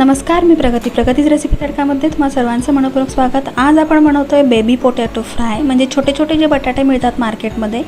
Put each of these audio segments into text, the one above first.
नमस्कार मी प्रगती. प्रगतीच रेसिपी तडकामध्ये तुम्हाला सर्वांचं मनपूर्वक स्वागत. आज आपण बनवतो आहे बेबी पोटॅटो फ्राय म्हणजे छोटे छोटे जे बटाटे मिळतात मार्केटमध्ये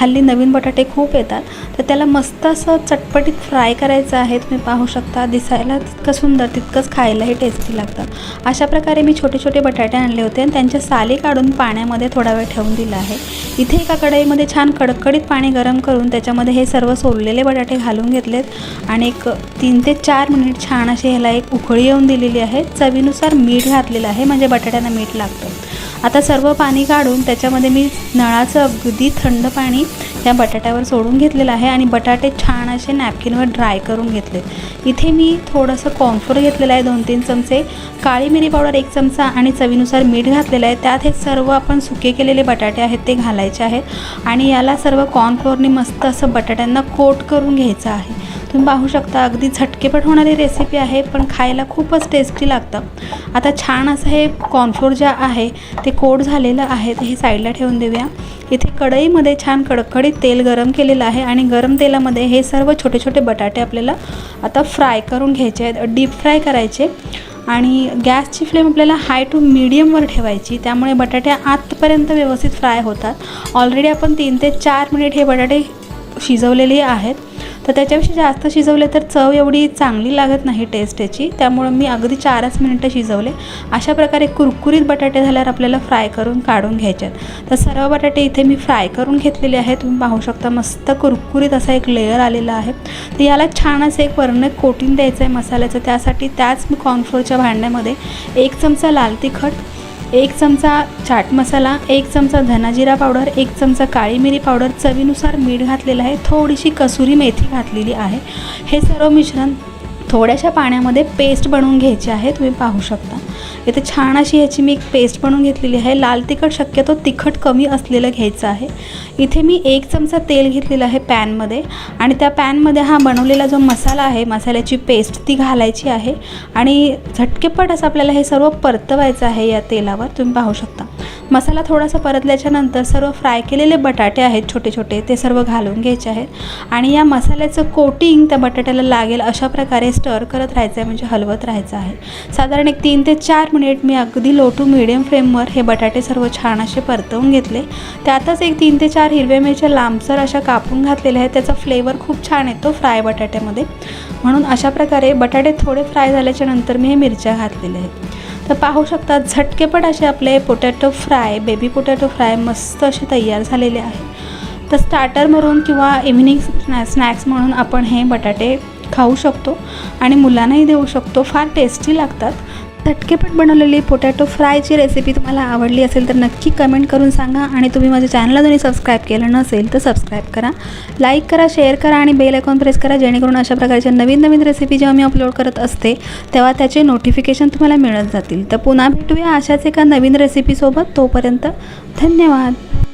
हल्ली नवीन बटाटे खूप येतात. तर त्याला मस्त असं चटपटीत फ्राय करायचं आहे. तुम्ही पाहू शकता दिसायला तितकं सुंदर तितकंच खायलाही टेस्टी लागतं. अशा प्रकारे मी छोटे छोटे बटाटे आणले होते आणि त्यांच्या साली काढून पाण्यामध्ये थोडा वेळ ठेवून दिला आहे. इथे एका कढईमध्ये छान कडकडीत पाणी गरम करून त्याच्यामध्ये हे सर्व सोललेले बटाटे घालून घेतलेत. आणि एक तीन ते चार मिनिट छान असे ह्याला एक उकळी येऊन दिलेली आहे. चवीनुसार मीठ घातलेलं आहे. म्हणजे बटाट्यांना मीठ लागतं आता सर्व पाणी काढून त्याच्यामध्ये मी नळाचं अगदी थंड पाणी या बटाट्यावर सोडून घेतलेलं आहे आणि बटाटे छान असे नॅपकिनवर ड्राय करून घेतले. इथे मी थोडंसं कॉर्नफ्लोअर घेतलेलं आहे. दोन तीन चमचे काळी मिरी पावडर एक चमचा आणि चवीनुसार मीठ घातलेलं आहे. त्यात हे सर्व आपण सुके केलेले बटाटे आहेत ते घालायचे आहेत. आणि याला सर्व कॉर्नफ्लोअरने मस्त असं बटाट्यांना कोट करून घ्यायचं आहे. तुम्ही पाहू शकता अगदी झटकेपट होणारी रेसिपी आहे पण खायला खूपच टेस्टी लागतं. आता छान असं हे कॉर्नफ्लोर जे आहे ते कोड झालेलं आहे ते हे साईडला ठेवून देऊया. इथे कढईमध्ये छान कडकडीत तेल गरम केलेलं आहे आणि गरम तेलामध्ये हे सर्व छोटे छोटे बटाटे आपल्याला आता फ्राय करून घ्यायचे आहेत डीप फ्राय करायचे. आणि गॅसची फ्लेम आपल्याला हाय टू मिडियमवर ठेवायची त्यामुळे बटाटे आतपर्यंत व्यवस्थित फ्राय होतात. ऑलरेडी आपण तीन ते चार मिनिट हे बटाटे शिजवलेले आहेत. तर त्याच्यापेक्षा जास्त शिजवले तर चव एवढी चांगली लागत नाही टेस्ट याची. त्यामुळं मी अगदी चारच मिनिटं शिजवले. अशा प्रकारे कुरकुरीत बटाटे झाल्यावर आपल्याला फ्राय करून काढून घ्यायचे आहेत. तर सर्व बटाटे इथे मी फ्राय करून घेतलेले आहेत. तुम्ही पाहू शकता मस्त कुरकुरीत असा एक लेअर आलेला आहे. तर याला छान असं एक वर्ण कोटिंग द्यायचं आहे मसाल्याचं. त्यासाठी त्याच मी कॉर्नफ्लोरच्या भांड्यामध्ये एक चमचा लाल तिखट एक चमचा चाट मसाला एक चमचा धनाजिरा पावडर एक चमचा काळी मिरी पावडर चवीनुसार मीठ घातलेलं आहे. थोडीशी कसुरी मेथी घातलेली आहे. हे सर्व मिश्रण थोड्याशा पाण्यामध्ये पेस्ट बनवून घ्यायची आहे. तुम्ही पाहू शकता. इथे छान अशी ह्याची मी एक पेस्ट बनवून घेतलेली आहे. लाल तिखट शक्यतो तिखट कमी असलेलं घ्यायचं आहे. इथे मी एक चमचा तेल घेतलेलं आहे पॅनमध्ये आणि त्या पॅनमध्ये हा बनवलेला जो मसाला आहे मसाल्याची पेस्ट ती घालायची आहे. आणि झटकेपट असं आपल्याला हे सर्व परतवायचं आहे या तेलावर तुम्ही पाहू शकता. मसाला थोडासा परतल्याच्या नंतर सर्व फ्राय केलेले बटाटे आहेत छोटे छोटे ते सर्व घालून घ्यायचे आहेत. आणि या मसाल्याचं कोटिंग त्या बटाट्याला लागेल अशा प्रकारे स्टर करत राहायचं आहे म्हणजे हलवत राहायचं आहे. साधारण एक तीन ते चार मिनिट मी अगदी लो टू मिडियम फ्लेमवर हे बटाटे सर्व छान असे परतवून घेतले. त्यातच एक तीन ते चार चार हिरव्या मिरच्या लांबसर अशा कापून घातलेल्या आहेत. त्याचा फ्लेवर खूप छान येतो फ्राय बटाट्यामध्ये. म्हणून अशा प्रकारे बटाटे थोडे फ्राय झाल्याच्यानंतर मी हे मिरच्या घातलेल्या आहेत. तर पाहू शकता झटकेपट असे आपले potato fry baby potato fry मस्त असे तयार झालेले आहे. तर स्टार्टर म्हणून किंवा इव्हिनिंग स्नॅ स्नॅक्स म्हणून आपण हे बटाटे खाऊ शकतो आणि मुलांनाही देऊ शकतो. फार टेस्टी लागतात. झटकेपट बनवलेली पोटॅटो फ्रायची रेसिपी तुम्हाला आवडली असेल तर नक्की कमेंट करून सांगा. आणि तुम्ही माझ्या चॅनलला जरी सबस्क्राईब केलं नसेल तर सबस्क्राईब करा. लाईक करा शेअर करा आणि बेल आयकॉन प्रेस करा जेणेकरून अशा प्रकारच्या नवीन नवीन रेसिपी जेव्हा मी अपलोड करत असते तेव्हा त्याचे नोटिफिकेशन तुम्हाला मिळत जातील. तर पुन्हा भेटूया अशाच एका नवीन रेसिपीसोबत तोपर्यंत धन्यवाद.